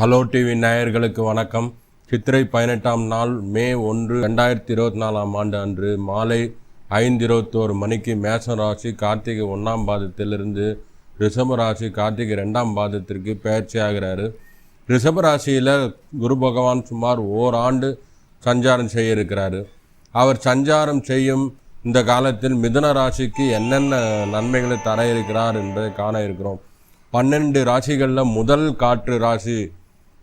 Hello TV நேயர்களுக்கு வணக்கம். சித்திரை பதினெட்டாம் நாள் மே ஒன்று ரெண்டாயிரத்தி இருபத்தி நாலாம் ஆண்டு அன்று மாலை ஐந்து இருபத்தோரு மணிக்கு மேசம் ராசி கார்த்திகை ஒன்றாம் பாதத்திலிருந்து ரிஷப ராசி கார்த்திகை ரெண்டாம் பாதத்திற்கு பயிற்சி ஆகிறாரு ரிஷப ராசியில் குரு பகவான் சுமார் ஓராண்டு சஞ்சாரம் செய்ய இருக்கிறாரு அவர் சஞ்சாரம் செய்யும் இந்த காலத்தில் மிதுன ராசிக்கு என்னென்ன நன்மைகளை தர இருக்கிறார் என்பதை காண இருக்கிறோம். பன்னெண்டு ராசிகளில் முதல் காற்று ராசி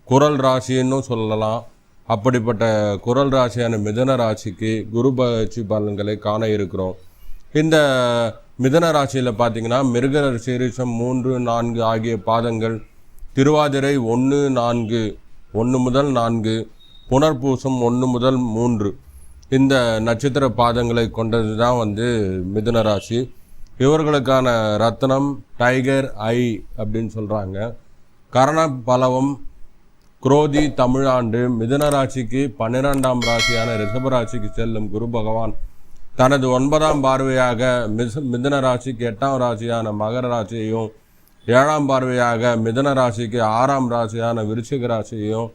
குரல் ராசின்னு சொல்லலாம். அப்படிப்பட்ட குரல் ராசியான மிதன ராசிக்கு குரு பயிற்சி பலன்களை காண இருக்கிறோம். இந்த மிதன ராசியில் பார்த்தீங்கன்னா மிருக சீரிசம் மூன்று நான்கு ஆகிய பாதங்கள் திருவாதிரை ஒன்று நான்கு ஒன்று முதல் நான்கு புனர்பூசம் ஒன்று முதல் மூன்று இந்த நட்சத்திர பாதங்களை கொண்டது தான் வந்து மிதுன ராசி. இவர்களுக்கான ரத்னம் டைகர் ஐ அப்படின்னு சொல்கிறாங்க கரண பலவம் குரோதி தமிழாண்டு மிதுன ராசிக்கு பன்னிரெண்டாம் ராசியான ரிஷபராசிக்கு செல்லும் குரு பகவான். தனது ஒன்பதாம் பார்வையாக மிஸ் மிதுன ராசிக்கு எட்டாம் ராசியான மகர ராசியையும் ஏழாம் பார்வையாக மிதன ராசிக்கு ஆறாம் ராசியான விருச்சிக ராசியையும்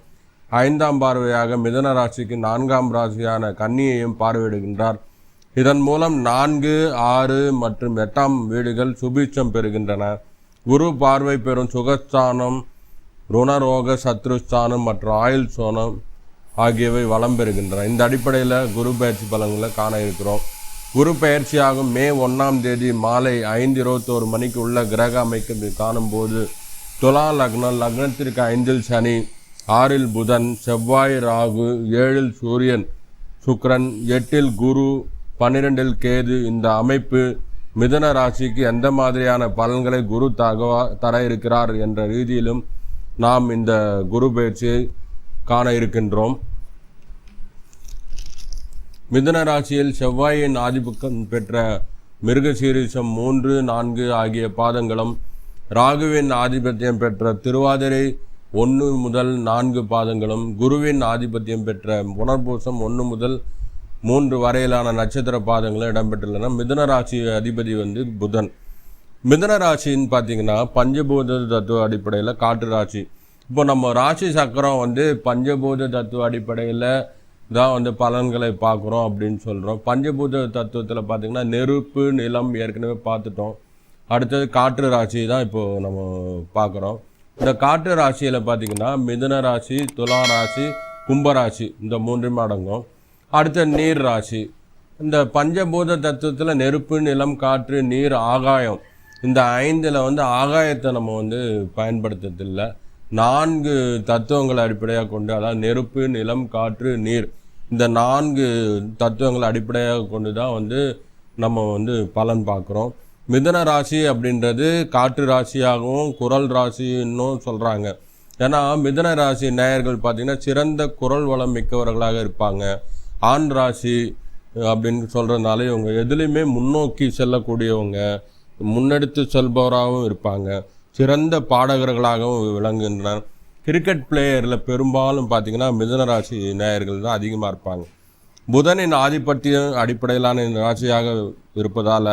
ஐந்தாம் பார்வையாக மிதன ராசிக்கு நான்காம் ராசியான கன்னியையும் பார்வையிடுகின்றார். இதன் மூலம் நான்கு ஆறு மற்றும் எட்டாம் வீடுகள் சுபீட்சம் பெறுகின்றன. குரு பார்வை பெறும் சுகஸ்தானம் ருணரோக சத்ருஸ்தானம் மற்றும் ஆயுள் சோனம் ஆகியவை வளம் பெறுகின்றன. இந்த அடிப்படையில் குரு பயிற்சி பலன்களை காண இருக்கிறோம். குரு பயிற்சியாகும் மே ஒன்றாம் தேதி மாலை ஐந்து இருபத்தோரு மணிக்கு உள்ள கிரக அமைக்க காணும்போது துலா லக்னம் லக்னத்திற்கு ஐந்தில் சனி ஆறில் புதன் செவ்வாய் ராகு ஏழில் சூரியன் சுக்ரன் எட்டில் குரு பன்னிரெண்டில் கேது. இந்த அமைப்பு மிதன ராசிக்கு எந்த மாதிரியான பலன்களை குரு தகவா தர இருக்கிறார் என்ற ரீதியிலும் நாம் இந்த குரு பயிற்சியை காண இருக்கின்றோம். மிதுன ராசியில் செவ்வாயின் ஆதிபக்கம் பெற்ற மிருகசீரிசம் மூன்று நான்கு ஆகிய பாதங்களும் ராகுவின் ஆதிபத்தியம் பெற்ற திருவாதிரை ஒன்று முதல் நான்கு பாதங்களும் குருவின் ஆதிபத்தியம் பெற்ற புனர்பூசம் ஒன்று முதல் மூன்று வரையிலான நட்சத்திர பாதங்களும் இடம்பெற்றுள்ளன. மிதுன ராசி அதிபதி வந்து புதன். மிதுன ராசின்னு பார்த்தீங்கன்னா பஞ்சபூத தத்துவ அடிப்படையில் காற்று ராசி. இப்போ நம்ம ராசி சக்கரம் வந்து பஞ்சபூத தத்துவ அடிப்படையில் தான் வந்து பலன்களை பார்க்குறோம் அப்படின்னு சொல்கிறோம் பஞ்சபூத தத்துவத்தில் பார்த்தீங்கன்னா நெருப்பு நிலம் ஏற்கனவே பார்த்துட்டோம். அடுத்தது காற்று ராசி தான் இப்போது நம்ம பார்க்குறோம். இந்த காற்று ராசியில் பார்த்தீங்கன்னா மிதுன ராசி துலா ராசி கும்பராசி இந்த மூன்று அடங்கும். அடுத்த நீர் ராசி. இந்த பஞ்சபூத தத்துவத்தில் நெருப்பு நிலம் காற்று நீர் ஆகாயம் இந்த ஐந்தில் வந்து ஆகாயத்தை நம்ம வந்து பயன்படுத்துறதில்ல. நான்கு தத்துவங்களை அடிப்படையாக கொண்டு அதாவது நெருப்பு நிலம் காற்று நீர் இந்த நான்கு தத்துவங்களை அடிப்படையாக கொண்டு தான் வந்து நம்ம வந்து பலன் பார்க்குறோம். மிதன ராசி அப்படின்றது காற்று ராசியாகவும் குரல் ராசின்னும் சொல்கிறாங்க ஏன்னா மிதன ராசி நேயர்கள் பார்த்திங்கன்னா சிறந்த குரல் வளம் மிக்கவர்களாக இருப்பாங்க. ஆண் ராசி அப்படின்னு சொல்கிறதுனால இவங்க எதுலேயுமே முன்னோக்கி செல்லக்கூடியவங்க. முன்னெடுத்து செல்பவராகவும் இருப்பாங்க. சிறந்த பாடகர்களாகவும் விளங்குகின்றனர். கிரிக்கெட் பிளேயரில் பெரும்பாலும் பார்த்திங்கன்னா மிதனராசி நேயர்கள் தான் அதிகமாக இருப்பாங்க. புதனின் ஆதிபத்தியம் அடிப்படையிலான இந்த ராசியாக இருப்பதால்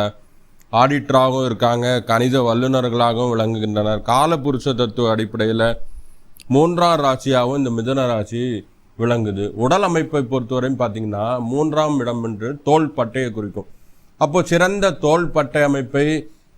ஆடிட்டராகவும் இருக்காங்க. கணித வல்லுநர்களாகவும் விளங்குகின்றனர். காலபுருஷ தத்துவ அடிப்படையில் மூன்றாம் ராசியாகவும் இந்த மிதன ராசி விளங்குது. உடல் அமைப்பை பொறுத்தவரையும் பார்த்தீங்கன்னா மூன்றாம் இடம் என்று தோல் பட்டையை குறிக்கும். அப்போ சிறந்த தோல் பட்டை அமைப்பை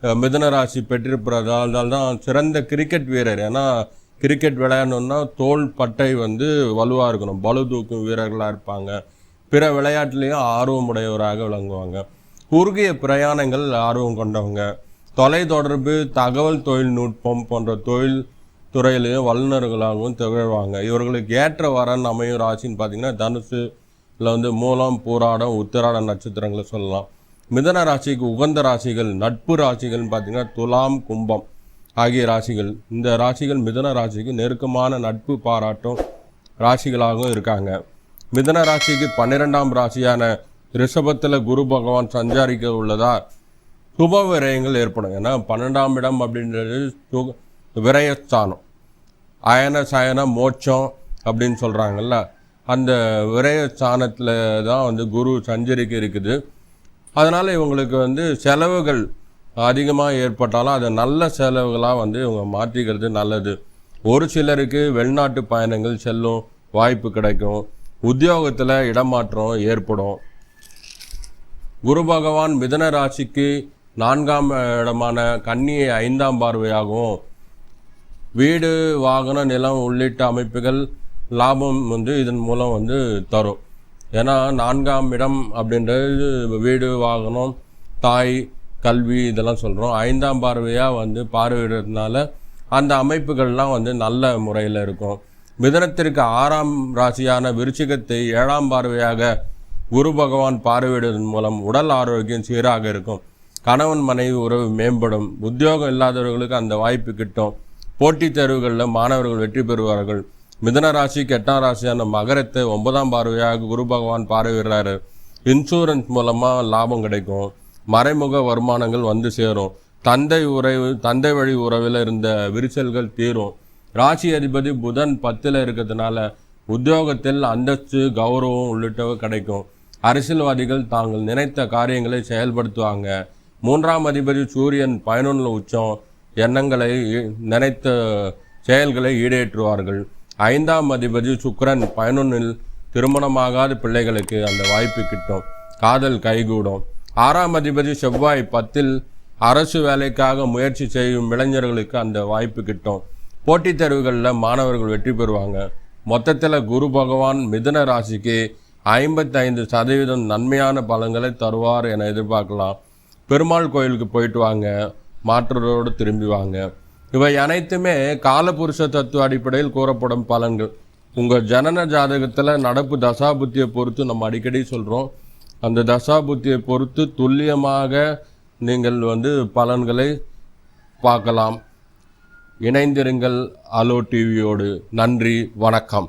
மிதனராசி ராசி பெற்றிருப்பதால் தான் சிறந்த கிரிக்கெட் வீரர். ஏன்னா கிரிக்கெட் விளையாடணுன்னா தோல் பட்டை வந்து வலுவாக இருக்கணும். பலு தூக்கும் வீரர்களாக இருப்பாங்க. பிற விளையாட்டுலேயும் ஆர்வமுடையவராக விளங்குவாங்க. குறுகிய பிரயாணங்கள் ஆர்வம் கொண்டவங்க. தொலைத்தொடர்பு தகவல் தொழில்நுட்பம் போன்ற தொழில் துறையிலையும் வல்லுநர்களாகவும் திகழ்வாங்க. இவர்களுக்கு ஏற்ற வரன் அமையும் ராசின்னு பார்த்தீங்கன்னா தனுசுல வந்து மூலம் பூராடம் உத்திராட நட்சத்திரங்களை சொல்லலாம். மிதன ராசிக்கு உகந்த ராசிகள் நட்பு ராசிகள்னு பார்த்தீங்கன்னா துலாம் கும்பம் ஆகிய ராசிகள். இந்த ராசிகள் மிதன ராசிக்கு நெருக்கமான நட்பு பாராட்டும் ராசிகளாகவும் இருக்காங்க. மிதன ராசிக்கு பன்னிரெண்டாம் ராசியான ரிஷபத்தில் குரு பகவான் சஞ்சாரிக்க உள்ளதா? சுப விரயங்கள் ஏற்படும். ஏன்னா பன்னெண்டாம் இடம் அப்படின்றது சுக விரயஸ்தானம். அயன சயன மோட்சம் அப்படின்னு சொல்கிறாங்கல்ல அந்த விரயஸ்தானத்தில் தான் வந்து குரு சஞ்சரிக்க இருக்குது. அதனால் இவங்களுக்கு வந்து செலவுகள் அதிகமாக ஏற்பட்டாலும் அதை நல்ல செலவுகளாக வந்து இவங்க மாற்றிக்கிறது நல்லது. ஒரு சிலருக்கு வெளிநாட்டு பயணங்கள் செல்லும் வாய்ப்பு கிடைக்கும். உத்தியோகத்தில் இடமாற்றம் ஏற்படும். குரு பகவான் மிதன ராசிக்கு நான்காம் இடமான கன்னியை ஐந்தாம் பார்வையாகவும் வீடு வாகன நிலம் உள்ளிட்ட அமைப்புகள் லாபம் வந்து இதன் மூலம் வந்து தரும். ஏன்னா நான்காம் இடம் அப்படின்றது வீடு வாகனம் தாய் கல்வி இதெல்லாம் சொல்கிறோம் ஐந்தாம் பார்வையாக வந்து பார்வையிடுறதுனால அந்த அமைப்புகள்லாம் வந்து நல்ல முறையில் இருக்கும். மிதனத்திற்கு ஆறாம் ராசியான விருச்சிகத்தை ஏழாம் பார்வையாக குரு பகவான் பார்வையிடுவதன் மூலம் உடல் ஆரோக்கியம் சீராக இருக்கும். கணவன் மனைவி உறவு மேம்படும். உத்தியோகம் இல்லாதவர்களுக்கு அந்த வாய்ப்பு கிட்டும். போட்டித் தேர்வுகளில் மாணவர்கள் வெற்றி பெறுவார்கள். மிதன ராசிக்கு எட்டாம் ராசியான மகரத்தை ஒன்பதாம் பார்வையாக குரு பகவான் பார்வையிடுறாரு. இன்சூரன்ஸ் மூலமாக லாபம் கிடைக்கும். மறைமுக வருமானங்கள் வந்து சேரும். தந்தை உறவு தந்தை வழி உறவில் இருந்த விரிசல்கள் தீரும். ராசி அதிபதி புதன் பத்தில் இருக்கிறதுனால உத்தியோகத்தில் அந்தஸ்து கௌரவம் உள்ளிட்டவை கிடைக்கும். அரசியல்வாதிகள் தாங்கள் நினைத்த காரியங்களை செயல்படுத்துவாங்க. மூன்றாம் அதிபதி சூரியன் பயனுள்ள உச்சம் எண்ணங்களை நினைத்த செயல்களை ஈடேற்றுவார்கள். ஐந்தாம் அதிபதி சுக்ரன் பயனுன்னில் திருமணமாகாத பிள்ளைகளுக்கு அந்த வாய்ப்பு கிட்டும். காதல் கைகூடும். ஆறாம் அதிபதி செவ்வாய் பத்தில் அரசு வேலைக்காக முயற்சி செய்யும் இளைஞர்களுக்கு அந்த வாய்ப்பு கிட்டும். போட்டித் தேர்வுகளில் மாணவர்கள் வெற்றி பெறுவாங்க. மொத்தத்தில் குரு பகவான் மிதுன ராசிக்கு ஐம்பத்தைந்து சதவீதம் நன்மையான பலன்களை தருவார் என எதிர்பார்க்கலாம். பெருமாள் கோயிலுக்கு போயிட்டு வாங்க. மாற்றத்தோடு திரும்பி வாங்க. இவை அனைத்துமே காலபுருஷ தத்துவ அடிப்படையில் கூறப்படும் பலன்கள். உங்கள் ஜனன ஜாதகத்தில் நடப்பு தசாபுத்தியை பொறுத்து நம்ம அடிக்கடி சொல்கிறோம் அந்த தசாபுத்தியை பொறுத்து துல்லியமாக நீங்கள் வந்து பலன்களை பார்க்கலாம். இணைந்திருங்கள் அலோ டிவியோடு. நன்றி வணக்கம்.